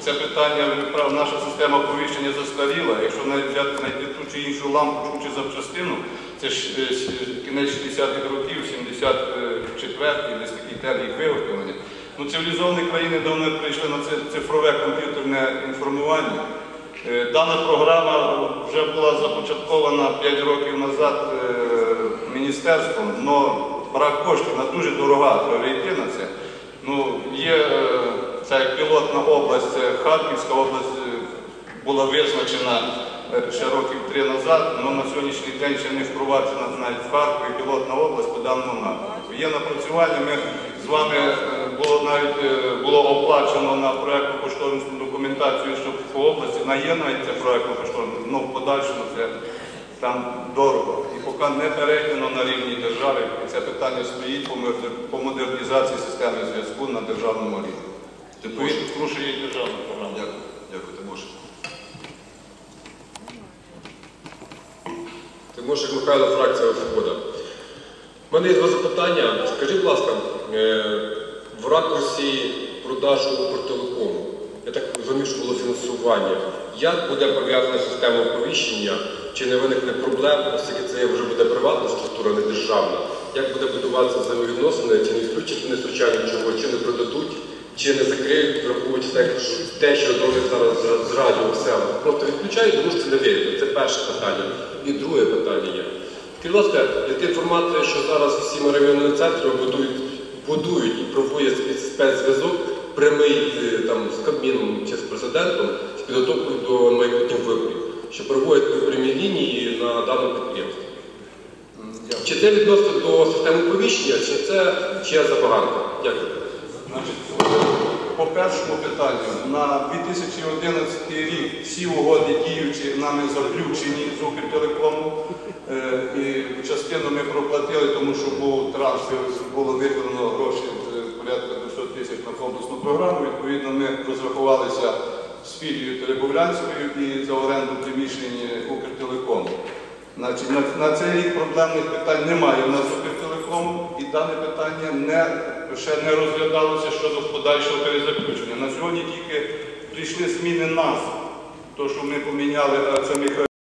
це питання, прав- наша система оповіщення застаріла. Якщо навіть взяти знайти ту чи іншу лампочку чи запчастину, це ж е, кінець 60-х років, 74-й, десь такий термін виготовлення. Ну, цивілізовані країни давно прийшли на це цифрове комп'ютерне інформування. Е, Дана програма вже була започаткована 5 років назад е, міністерством, але брак коштів, вона дуже дорога, треба йти на це. Ну, є е, пілотна область, Харківська область е, була визначена е, ще років три назад, але на сьогоднішній день ще не впроваджена навіть в Харкові пілотна область по даному напрямку. Є напрацювання, ми з вами е, було навіть е, було оплачено на проєктну кошторисну документацію, щоб по області є навіть це проєктно кошторисну, але в подальшому це там дорого. І поки не перейдено на рівні держави, це питання стоїть по модернізації системи зв'язку на державному рівні. Відповідно, тому що є державна програма. Дякую, дякую, Тимош. Тимошик Михайло, фракція «Свобода». У мене є два запитання. Скажіть, будь ласка, е, в ракурсі продажу Укртелекому, я так розумію, що було фінансування. Як буде пов'язана система оповіщення? Чи не виникне проблем, оскільки це вже буде приватна структура, не державна? Як буде будуватися взаємовідносини, чи не відключать вони случайно чого, чи не продадуть, чи не закриють, враховуючи те, що- те, що роблять зараз з- радіо села. Просто відключають, тому що це не вірно. Це перше питання. І друге питання є. Скажіть, будь ласка, така інформація, що зараз всі районні центри будують, будують і проводять спецзв'язок прямий е, там, з Кабміном чи з президентом з підготовкою до майбутніх виборів, що проводять прямі лінії на даному підприємстві. Чи це відносно до системи оповіщення, чи це чия забаганка? Дякую. По першому питанню, на 2011 рік всі угоди діючі нами заключені з Укртелекому. Е, І частину ми проплатили, тому що був трансфер, було виділено гроші порядка 200 тисяч на комплексну програму. Відповідно, ми розрахувалися з філією Теребовлянською і за оренду приміщень Укртелекому. На, на цей рік проблемних питань немає у нас з і дане питання не, ще не розглядалося щодо подальшого перезаключення. На сьогодні тільки прийшли зміни назв. То, що ми поміняли, це Михайло